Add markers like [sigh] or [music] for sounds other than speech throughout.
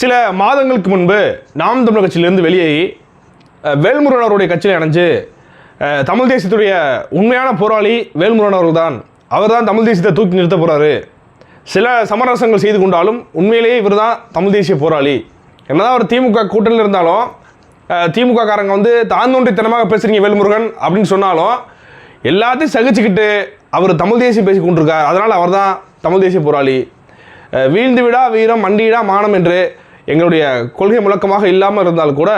சில மாதங்களுக்கு முன்பு நாம் தமிழர் கட்சியிலிருந்து வெளியேறி வேல்முருகன் அவருடைய கட்சியில் இணைஞ்சு தமிழ் தேசியத்துடைய உண்மையான போராளி வேல்முருகன் அவர்கள் தான் அவர் தான் தமிழ் தேசியத்தை தூக்கி நிறுத்த போகிறாரு சில சமரசங்கள் செய்து கொண்டாலும் உண்மையிலேயே இவர் தான் தமிழ் தேசிய போராளி. என்னதான் அவர் திமுக கூட்டணியில் இருந்தாலும் திமுக காரங்க வந்து தாந்தோன்றித்தனமாக பேசுகிறீங்க வேல்முருகன் அப்படின்னு சொன்னாலும் எல்லாத்தையும் சகிச்சுக்கிட்டு அவர் தமிழ் தேசியம் பேசி கொண்டிருக்கார். அதனால் அவர் தான் தமிழ் தேசிய போராளி. வீழ்ந்து விடா வீரம் மண்டியிடா மானம் என்று எங்களுடைய கொள்கை முழக்கமாக இல்லாமல் இருந்தால் கூட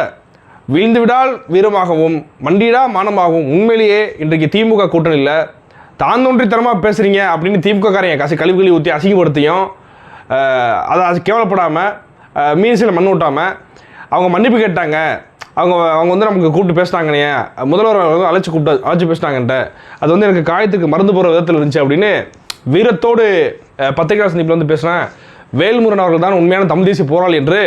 வீழ்ந்துவிடால் வீரமாகவும் மண்டியிடா மானமாகவும். உண்மையிலேயே இன்றைக்கு திமுக கூட்டணியில் தாந்தோன்றித்தனமாக பேசுகிறீங்க அப்படின்னு திமுக காரங்க கசி கழிவு கழிவு ஊற்றி அசிங்கப்படுத்தியும் அதை கேவலப்படாமல் மீசில் மண் விட்டாமல் அவங்க மன்னிப்பு கேட்டாங்க. அவங்க அவங்க வந்து நமக்கு கூப்பிட்டு பேசினாங்கண்ணே முதல்வர் வந்து அழைச்சி கூப்பிட்டு அழைச்சி பேசினாங்கன்ட்ட. அது வந்து எனக்கு காயத்துக்கு மருந்து போகிற விதத்தில் இருந்துச்சு அப்படின்னு வீரத்தோடு பத்திரிகை சந்திப்பில் வந்து பேசினேன் வேல்முருகன் அவர்கள் தான் உண்மையான தமிழ் தேசிய போராளி என்று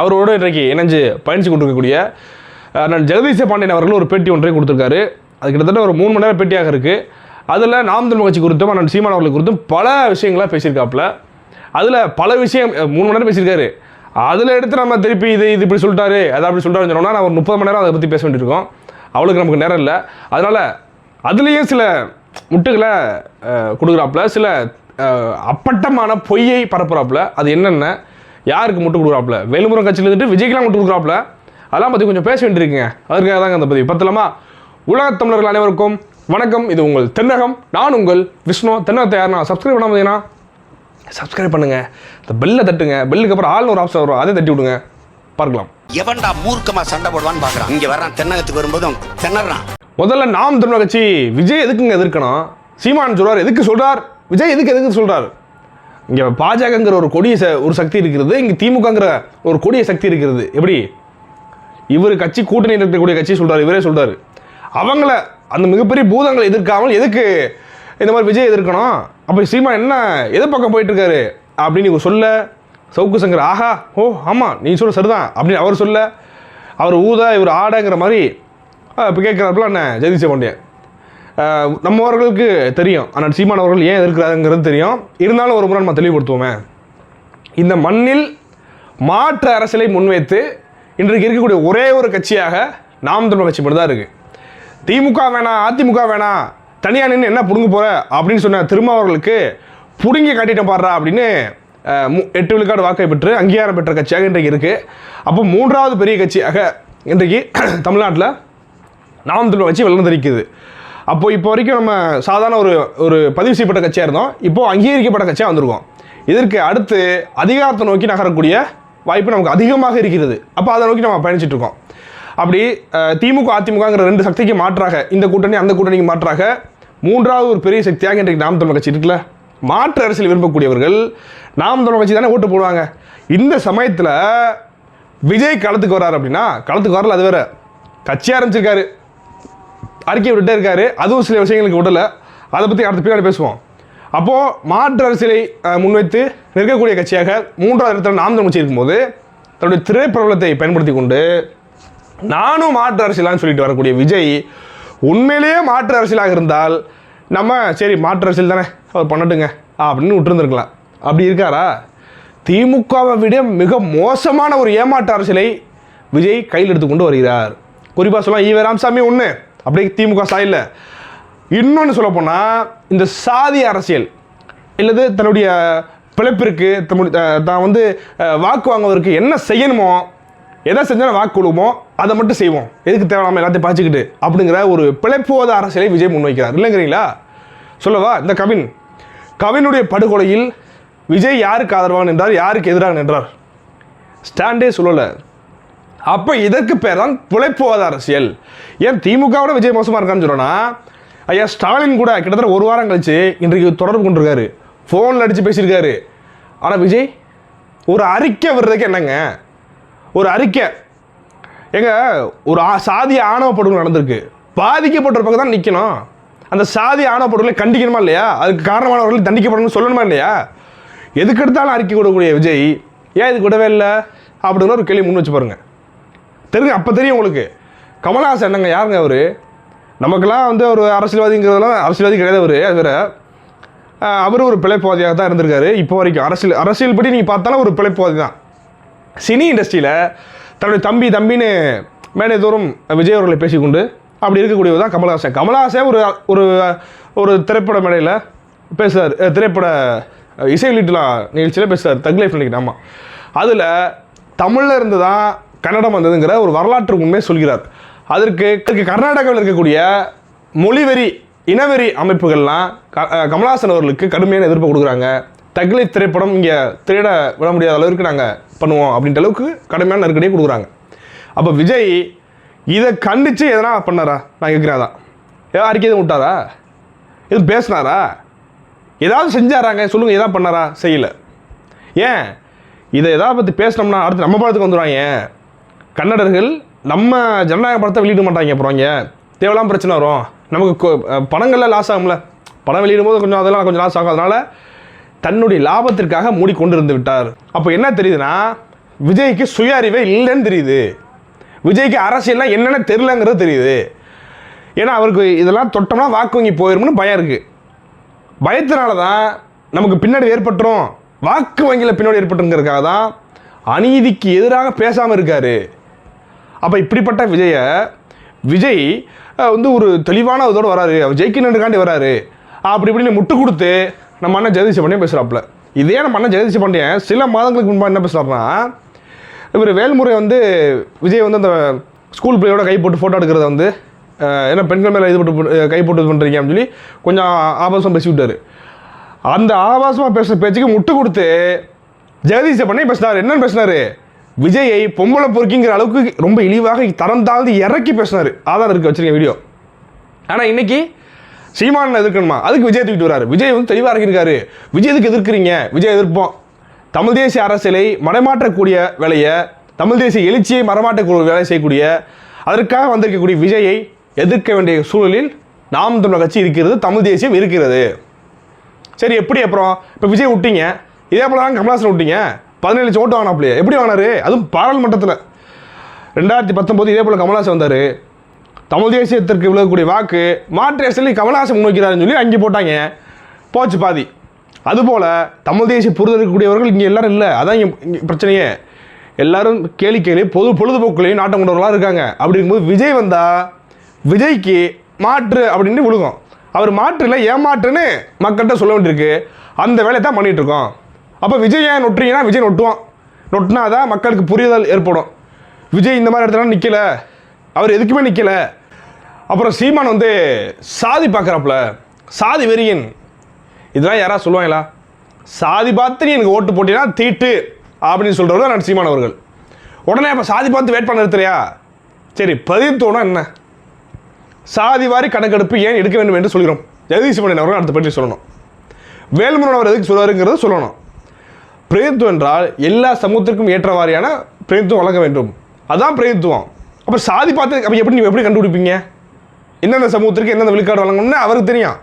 அவரோடு இன்றைக்கு இணைஞ்சு பயணித்து கொண்டிருக்கக்கூடிய நான் ஜெகதீச பாண்டியன் அவர்கள் ஒரு பேட்டி ஒன்றை கொடுத்துருக்காரு. அது கிட்டத்தட்ட ஒரு மூணு மணி நேரம் பேட்டியாக இருக்குது அதில் நாம் தமிழ் கட்சி குறித்தும் அண்ணன் சீமான் அவர்கள் குறித்தும் பல விஷயங்களை பேசியிருக்காப்புல. அதில் பல விஷயம் மூணு மணி நேரம் பேசியிருக்காரு. அதில் எடுத்து நம்ம திருப்பி இது இது இப்படி சொல்லிட்டாரு அதை அப்படி சொல்லிட்டாருன்னு சொன்னோம்னா நான் ஒரு முப்பது மணி நேரம் அதை பற்றி பேச வேண்டியிருக்கோம். அவளுக்கு நமக்கு நேரம் இல்லை. அதனால் அதுலேயும் சில முட்டுகளை கொடுக்குறாப்புல. சில அப்பட்டமான பொய்யை பரப்புறாப்புல. அது என்னென்ன? யாருக்கு முட்டு கொடுக்குறாப்புல? வேலுமுருகன் கட்சியில் இருந்துட்டு விஜய்க்கெலாம் முட்டு கொடுக்குறாப்புல. அதெல்லாம் பற்றி கொஞ்சம் பேச வேண்டியிருக்குங்க. அதுக்காக தாங்க அந்த பதிவு. பத்தலாமா உலகத் தமிழர்கள் அனைவருக்கும் வணக்கம். இது உங்கள் தென்னகம். நான் உங்கள் விஷ்ணு. தென்னகத்தை யாருன்னா சப்ஸ்கிரைப் பண்ணாமல் பார்த்தீங்கன்னா சப்ஸ்கிரைப் பண்ணுங்க. இந்த பெல்லை தட்டுங்க. பெல்லுக்கு அப்புறம் ஆள்னு ஒரு ஆப்ஷன் வரும். அதை தட்டி விடுங்க. பார்க்கலாம். எவன்டா மூர்க்கமா சண்டை போடுவான்னு பாக்குறான். இங்க வர்றான். தென்னகத்துக்கு வரும்போது திணறான். முதல்ல நாம் தமிழர் கட்சி விஜய் எதுக்குங்க எதிர்க்கணும்? சீமான் சொல்றார். எதுக்கு சொல்றார்? விஜய் எதுக்கு எதுக்கு சொல்கிறாரு இங்கே பாஜகங்கிற ஒரு கொடிய ச- ஒரு சக்தி இருக்கிறது இங்கே திமுகங்கிற ஒரு கொடிய சக்தி இருக்கிறது. எப்படி? இவர் கட்சி கூட்டணி இருக்கக்கூடிய கட்சி சொல்கிறார் இவரே சொல்கிறார் அவங்கள அந்த மிகப்பெரிய பூதங்களை எதிர்க்காமல் எதுக்கு இந்த மாதிரி விஜய் எதிர்க்கணும்? அப்போ சீமா என்ன எது பக்கம் போயிட்டுருக்காரு? அப்படின்னு இவங்க சொல்ல சவுக்கு சங்கர் ஆஹா ஓ ஆமாம் நீ சொல்ல சரிதான் அப்படின்னு அவர் சொல்ல அவர் ஊதா இவர் ஆடங்கிற மாதிரி இப்போ கேட்குறாப்புல என்ன ஜெகதீஷ் பாண்டியன் நம்மவர்களுக்கு தெரியும். ஆனால் சீமான் அவர்கள் ஏன் எதிர்க்கிறாருங்கிறது தெரியும். இருந்தாலும் ஒரு முறை நம்ம தெளிவுபடுத்துவோமே. இந்த மண்ணில் மாற்று அரசியலை முன்வைத்து இன்றைக்கு இருக்கக்கூடிய ஒரே ஒரு கட்சியாக நாம் தமிழ் கட்சி மட்டும் தான் இருக்குது திமுக வேணாம் அதிமுக வேணாம் தனியாக நின்று என்ன பிடுங்க போகிற அப்படின்னு சொன்ன திருமாவர்களுக்கு புடுங்கி காட்டிட்டேன் பாடுறா அப்படின்னு மு- எட்டு விழுக்காடு வாக்கை பெற்று அங்கீகாரம் பெற்ற கட்சியாக இன்றைக்கு இருக்குது அப்போ மூன்றாவது பெரிய கட்சியாக இன்றைக்கு [clears throat] தமிழ்நாட்டில் நாம் தமிழ் கட்சி வளர்ந்திருக்குது அப்போ இப்போ வரைக்கும் நம்ம சாதாரண ஒரு ஒரு பதிவு செய்யப்பட்ட கட்சியாக இருந்தோம். இப்போ அங்கீகரிக்கப்பட்ட கட்சியாக வந்திருக்கோம். இதற்கு அடுத்து அதிகாரத்தை நோக்கி நகரக்கூடிய வாய்ப்பு நமக்கு அதிகமாக இருக்கிறது. அப்போ அதை நோக்கி நம்ம பயணிச்சிட்ருக்கோம் அப்படி திமுக அதிமுகங்கிற ரெண்டு சக்திக்கு மாற்றாக இந்த கூட்டணி அந்த கூட்டணிக்கு மாற்றாக மூன்றாவது ஒரு பெரிய சக்தியாக இன்றைக்கு நாம் தமிழ் கட்சி இருக்குல்ல? மாற்று அரசியல் விரும்பக்கூடியவர்கள் நாம் தமிழ் கட்சி தானே ஓட்டு போடுவாங்க. இந்த சமயத்தில் விஜய் களத்துக்கு வராரு அப்படின்னா களத்துக்கு வரல அது வேற. கட்சி ஆரம்பிச்சிருக்காரு. அறிக்கை விட்டுட்டே இருக்காரு. அதுவும் சில விஷயங்களுக்கு விடல. அதை பற்றி அடுத்த பின்னாடி பேசுவோம். அப்போது மாற்று அரசியலை முன்வைத்து நிற்கக்கூடிய கட்சியாக மூன்றாவது இடத்துல நாம் தமிழ்ச்சி இருக்கும்போது தன்னுடைய திரைப்பிரபலத்தை பயன்படுத்தி கொண்டு நானும் மாற்று அரசியலான்னு சொல்லிட்டு வரக்கூடிய விஜய் உண்மையிலேயே மாற்று அரசியலாக இருந்தால் நம்ம சரி மாற்று அரசியல் தானே அவர் பண்ணட்டுங்க அப்படின்னு விட்டுருந்துருக்கலாம். அப்படி இருக்காரா? திமுகவை விட மிக மோசமான ஒரு ஏமாற்று அரசியலை விஜய் கையில் எடுத்துக்கொண்டு வருகிறார். குறிப்பாக சொல்லலாம் ஈவே ராமசாமி ஒன்று அப்படியே திமுக சாயலில். இன்னொன்று சொல்லப்போனால் இந்த சாதி அரசியல் இல்லது தன்னுடைய பிழைப்பிற்கு தன்னுடைய தான் வந்து வாக்கு வாங்குவதற்கு என்ன செய்யணுமோ எதை செஞ்சாலும் வாக்கு கொடுப்போம் அதை மட்டும் செய்வோம். எதுக்கு தேவையில்லாமல் எல்லாத்தையும் பாய்ச்சிக்கிட்டு அப்படிங்கிற ஒரு பிழைப்புவாத அரசியலை விஜய் முன்வைக்கிறார். இல்லைங்கிறீங்களா? சொல்லவா? இந்த கவின். கவினுடைய படுகொலையில் விஜய் யாருக்கு ஆதரவாக நின்றார்? யாருக்கு எதிராக நின்றார்? ஸ்டாண்டே சொல்லலை. அப்போ இதற்கு பேர் தான் பிழைப்புவாத அரசியல். ஏன் திமுகவோட விஜய் மோசமாக இருக்கான்னு சொன்னோன்னா ஐயா ஸ்டாலின் கூட கிட்டத்தட்ட ஒரு வாரம் கழிச்சு இன்றைக்கு தொடர்பு கொண்டிருக்காரு. ஃபோனில் அடித்து பேசியிருக்காரு. ஆனால் விஜய் ஒரு அறிக்கை வர்றதுக்கு என்னங்க? ஒரு அறிக்கை. எங்க ஒரு ஆ- சாதிய ஆணவ படுகொலை நடந்திருக்கு. பாதிக்கப்பட்ட பக்கம் தான் நிற்கணும் அந்த சாதி ஆணவ படுகொலை கண்டிக்கணுமா இல்லையா? அதுக்கு காரணமானவர்கள் தண்டிக்கப்படணும்னு சொல்லணுமா இல்லையா? எதுக்கு எடுத்தாலும் அறிக்கை கொடுக்கக்கூடிய விஜய் ஏன் இது கூடவே இல்லை? அப்படின்னு ஒரு கேள்வி முன் வச்சு பாருங்க. தெரியும் அப்போ தெரியும் உங்களுக்கு. கமலஹாசன் என்னங்க யாருங்க அவர்? நமக்கெல்லாம் வந்து ஒரு அரசியல்வாதிங்கிறதெல்லாம் அரசியல்வாதி கிடையாது அவர் அது வேற. அவர் ஒரு பிழைப்புவாதியாக தான் இருந்திருக்காரு இப்போ வரைக்கும். அரசியல் அரசியல் படி நீங்கள் பார்த்தாலும் ஒரு பிழைப்புவாதி தான். சினி இண்டஸ்ட்ரியில் தன்னுடைய தம்பி தம்பின்னு மேடை தோறும் விஜய் அவர்களை பேசிக்கொண்டு அப்படி இருக்கக்கூடியவர் தான் கமலஹாசன். கமல்ஹாசன் ஒரு ஒரு ஒரு திரைப்பட மேடையில் பேசுகிறார் திரைப்பட இசை வெளியீட்டுலா நிகழ்ச்சியில் பேசுகிறார் தக் லைஃப் நினைக்கிறேன் ஆமாம் அதில் தமிழில் இருந்து தான் கன்னடம் வந்ததுங்கிற ஒரு வரலாற்று உண்மையை சொல்கிறார். அதற்கு கர்நாடகாவில் இருக்கக்கூடிய மொழிவெறி இனவெறி அமைப்புகள்லாம் க- கமலாசன் அவர்களுக்கு கடுமையான எதிர்ப்பு கொடுக்குறாங்க. தக்லை திரைப்படம் இங்கே திரையிட விட முடியாத அளவுக்கு நாங்கள் பண்ணுவோம் அப்படின்ற அளவுக்கு கடுமையான நெருக்கடியை கொடுக்குறாங்க. அப்போ விஜய் இதை கண்டித்து எதனா பண்ணாரா? நான் கேட்குறேன் தான் ஏதாவது அறிக்கை எதுவும் விட்டாரா? எதுவும் பேசினாரா? ஏதாவது செஞ்சாராங்க? சொல்லுங்கள் எதாவது பண்ணாரா? செய்யலை. ஏன்? இதை எதாவது பற்றி பேசினோம்னா அடுத்து நம்ம படத்துக்கு வந்துடுவாங்க கன்னடர்கள் நம்ம ஜனநாயக படத்தை வெளியிட மாட்டாங்க அப்புறம் இங்கே. தேவையில்லாம பிரச்சனை வரும். நமக்கு பணங்கள்லாம் லாஸ் ஆகும்ல. பணம் வெளியிடும் போது கொஞ்சம் அதெல்லாம் கொஞ்சம் லாஸ் ஆகும். அதனால் தன்னுடைய லாபத்திற்காக மூடிக்கொண்டு இருந்து விட்டார். அப்போ என்ன தெரியுதுன்னா விஜய்க்கு சுய அறிவே இல்லைன்னு தெரியுது. விஜய்க்கு அரசியல்லாம் என்னென்ன தெரிலங்கிறது தெரியுது. ஏன்னா அவருக்கு இதெல்லாம் தொட்டோம்னா வாக்கு வங்கி போயிரும்னு பயம் இருக்குது பயத்தினால தான் நமக்கு பின்னாடி ஏற்பட்டுரும். வாக்கு வங்கியில் பின்னாடி ஏற்பட்டுங்கிறதுக்காக தான் அநீதிக்கு எதிராக பேசாமல் இருக்காரு. அப்போ இப்படிப்பட்ட விஜயை விஜய் வந்து ஒரு தெளிவான இதோடு வராரு. அவர் ஜெயிக்கணுன்றக்காண்டி வராரு. அப்படி இப்படின்னு முட்டு கொடுத்து நம்ம அண்ணன் ஜெகதீஷ் பாண்டியன் பேசுகிறாப்புல இதே நம்ம அண்ணன் ஜெகதீஷ் பாண்டியன் சில மாதங்களுக்கு முன்பாக என்ன பேசுகிறாருன்னா இவர் வேல்முறை வந்து விஜய் வந்து அந்த ஸ்கூல் பிள்ளையோட கை போட்டு ஃபோட்டோ எடுக்கிறத வந்து ஏன்னா பெண்கள் மேலே இது போட்டு கை போட்டு இது பண்ணுறீங்க அப்படின்னு சொல்லி கொஞ்சம் ஆபாசம் பேசிவிட்டார் அந்த ஆபாசமாக பேசுகிற பேச்சுக்கு முட்டு கொடுத்து ஜெகதீஷ் பண்ணி பேசினார். என்னன்னு பேசினார்? விஜயை பொம்பளை பொறுக்கிங்கிற அளவுக்கு ரொம்ப இழிவாக தரம் தாழ்ந்து இறக்கி பேசினார். ஆதாரம் இருக்க வச்சிருக்கேன் வீடியோ ஆனால் இன்னைக்கு சீமான் எதிர்க்கணுமா? அதுக்கு விஜய் தூக்கிட்டு வராரு. விஜய் வந்து தெளிவாக இருக்கிருக்காரு விஜய் எதுக்கு எதிர்க்கிறீங்க? விஜய் எதிர்ப்போம். தமிழ் தேசிய அரசியலை மடைமாற்றக்கூடிய வேலையை தமிழ் தேசிய எழுச்சியை மரமாட்டக்கூடிய வேலை செய்யக்கூடிய அதற்காக வந்திருக்கக்கூடிய விஜயை எதிர்க்க வேண்டிய சூழலில் நாம் தமிழர் கட்சி இருக்கிறது தமிழ் தேசியம் இருக்கிறது. சரி எப்படி அப்புறம்? இப்போ விஜய் விட்டீங்க. இதே போல தான் கமலாசன் விட்டீங்க. பதினேழு லட்சம் ஓட்டு வாங்கினாப்லையே எப்படி வாங்கினாரு? அதுவும் பாராளுமன்றத்தில். ரெண்டாயிரத்தி பத்தொம்போது இதே போல் கமல்ஹாசன் வந்தார். தமிழ் தேசியத்திற்கு விலகக்கூடிய வாக்கு மாற்று அரசியலில் கமல்ஹாசன் முன்வைக்கிறாருன்னு சொல்லி அங்கே போட்டாங்க. போச்சு பாதி. அதுபோல் தமிழ் தேசிய புரிதல் இருக்கக்கூடியவர்கள் இங்கே எல்லோரும் இல்லை. அதான் இங்கே இங்கே பிரச்சனையே. எல்லோரும் கேளிக்கையிலையும் பொது பொழுதுபோக்குலையும் நாட்டம் கொண்டவர்களாக இருக்காங்க. அப்படி இருக்கும்போது விஜய் வந்தால் விஜய்க்கு மாற்று அப்படின்னு விழுகும். அவர் மாற்றுல ஏமாற்றுன்னு மக்கள்கிட்ட சொல்ல வேண்டியிருக்கு. அந்த வேலையை தான் பண்ணிகிட்ருக்கோம் அப்போ விஜய் ஏன் நொட்டுறீங்கன்னா விஜய் நொட்டுவான். நொட்டினா தான் மக்களுக்கு புரிதல் ஏற்படும். விஜய் இந்த மாதிரி இடத்துல நிற்கல அவர் எதுக்குமே நிற்கல அப்புறம் சீமான் வந்து சாதி பார்க்குறாப்புல சாதி வெறியன். இதெல்லாம் யாராவது சொல்லுவாங்களா? சாதி பார்த்து நீ எனக்கு ஓட்டு போட்டினா தீட்டு அப்படின்னு சொல்கிறவர் தான் நான் சீமான் அவர்கள். உடனே அப்போ சாதி பார்த்து வெயிட் பண்ண நிறுத்துறியா? சரி பதித்தோனா என்ன? சாதி வாரி கணக்கெடுப்பு ஏன் எடுக்க வேண்டும் என்று சொல்கிறோம். ஜெகதீஷ் மணியன் அவர்கள் அடுத்த பற்றி சொல்லணும். வேல்முருகன் அவர் எதுக்கு சொல்லுவாருங்கிறத சொல்லணும். பிரதித்துவம் என்றால் எல்லா சமூகத்திற்கும் ஏற்றவாரியான பிரதித்துவம் வழங்க வேண்டும். அதான் பிரதித்துவம் அப்போ சாதி பார்த்து அப்போ எப்படி நீங்கள் எப்படி கண்டுபிடிப்பீங்க? எந்தெந்த சமூகத்திற்கு எந்தெந்த விழுக்காடு வழங்கணும்னு அவருக்கு தெரியும்.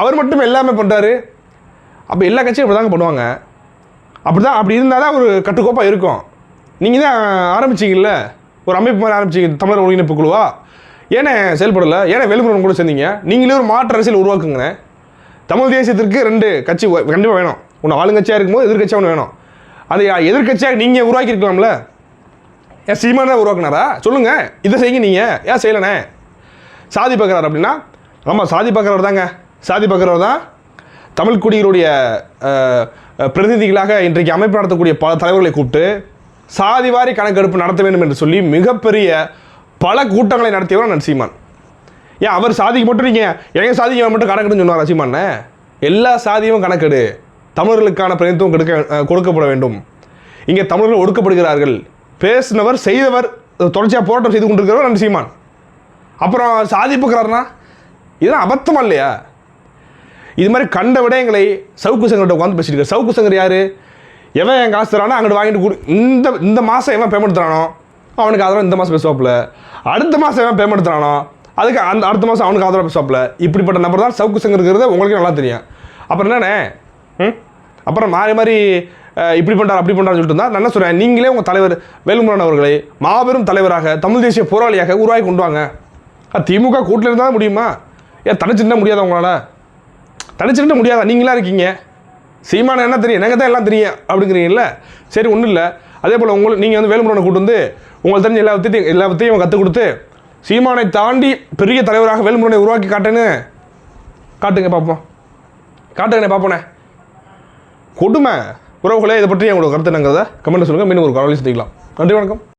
அவர் மட்டும் எல்லாமே பண்ணுறாரு அப்போ எல்லா கட்சியும் இப்படி தாங்க பண்ணுவாங்க. அப்படி தான் அப்படி இருந்தால் தான் ஒரு கட்டுக்கோப்பாக இருக்கும். நீங்கள் தான் ஆரம்பிச்சீங்கல்ல? ஒரு அமைப்பு மாதிரி ஆரம்பிச்சிங்க தமிழர் ஒருங்கிணைப்பு குழுவா? ஏனே செயல்படலை? ஏன்னா வேலுமுருகன் கூட சேர்ந்தீங்க? நீங்களே ஒரு மாற்று அரசியல் உருவாக்குங்க தமிழ் தேசியத்திற்கு ரெண்டு கட்சி கண்டிப்பாக வேணும். உன்னை ஆளுங்கட்சியாக இருக்கும்போது எதிர்கட்சியாக ஒன்று வேணும். அது எதிர்கட்சியாக நீங்கள் உருவாக்கியிருக்கலாம்ல? ஏன் சீமான் தான் உருவாக்குனாரா? சொல்லுங்கள் இதை செய்யுங்க நீங்கள் ஏன் செய்யலைண்ணே? சாதி பார்க்குறாரு அப்படின்னா ஆமாம் சாதி பார்க்குறவர் தாங்க. சாதி பார்க்குறவர் தான் தமிழ் குடிகளுடைய பிரதிநிதிகளாக இன்றைக்கு அமைப்பு நடத்தக்கூடிய பல தலைவர்களை கூப்பிட்டு சாதிவாரி கணக்கெடுப்பு நடத்த வேண்டும் என்று சொல்லி மிகப்பெரிய பல கூட்டங்களை நடத்தியவர் நான் சீமான். ஏன் அவர் சாதிக்கு மட்டும் நீங்கள் எங்கள் சாதிக்கு மட்டும் கணக்கெடுன்னு சொன்னார் சீமானே எல்லா சாதியும் கணக்கெடு. தமிழர்களுக்கான பிரதித்துவம் கொடுக்க கொடுக்கப்பட வேண்டும். இங்கே தமிழர்கள் ஒடுக்கப்படுகிறார்கள். பேசினவர் செய்தவர் தொடர்ச்சியாக போராட்டம் செய்து கொண்டிருக்கிறவர் நன்றி சீமான். அப்புறம் சாதிப்புக்கிறார்னா இதெல்லாம் அபத்தமாக இல்லையா? இது மாதிரி கண்ட விடயங்களை சவுக்கு சங்கர்கிட்ட உட்காந்து பேசிட்டு இருக்காரு சவுக்கு சங்கர் யார்? எவன் என் காசு தரானோ அங்கிட்டு வாங்கிட்டு கொடு இந்த இந்த மாதம் எவன் பேமெண்ட் தரானோ அவனுக்கு ஆதரவு இந்த மாதம் பேசுவாப்புல. அடுத்த மாதம் எவன் பேமெண்ட் தரானோ அதுக்கு அந்த அடுத்த மாதம் அவனுக்கு ஆதரவு பேசுவாப்புல. இப்படிப்பட்ட நபர் தான் சவுக்கு சங்கர் இருக்கிறது உங்களுக்கு நல்லா தெரியும். அப்புறம் என்னண்ணே? ம்? அப்புறம் மாறி மாறி இப்படி பண்ணுறாரு அப்படி பண்ணுறாருன்னு சொல்லிட்டு இருந்தால் நான் என்ன சொல்கிறேன் நீங்களே உங்கள் தலைவர் வேலுமுருகன் அவர்களை மாபெரும் தலைவராக தமிழ் தேசிய போராளியாக உருவாக்கி கொண்டு வாங்க. அது திமுக கூட்டில் இருந்தால் முடியுமா? ஏன் தனிச்சுட்டா முடியாதா உங்களால்? தனிச்சுட்டு முடியாதா? நீங்களாம் இருக்கீங்க. சீமான என்ன தெரியும்? எனக்கு தான் எல்லாம் தெரியும் அப்படிங்கிறீங்கல்ல? சரி ஒன்றும் இல்லை. அதே போல் உங்களுக்கு நீங்கள் வந்து வேலுமுருகனை கூட்டு வந்து உங்களுக்கு தெரிஞ்ச எல்லா பற்றியும் எல்லா வித்தையும் கற்றுக் கொடுத்து சீமானை தாண்டி பெரிய தலைவராக வேலுமுருகனை உருவாக்கி காட்டுன்னு காட்டுங்க பார்ப்போம் காட்டுங்கண்ணே பார்ப்போண்ணே கொடுமை உறவுகளே இதை பற்றி உங்களோட கருத்து என்னங்கிறத கமெண்ட் சொல்லுங்கள் மீண்டும் ஒரு காலையில் சந்திக்கலாம். நன்றி வணக்கம்.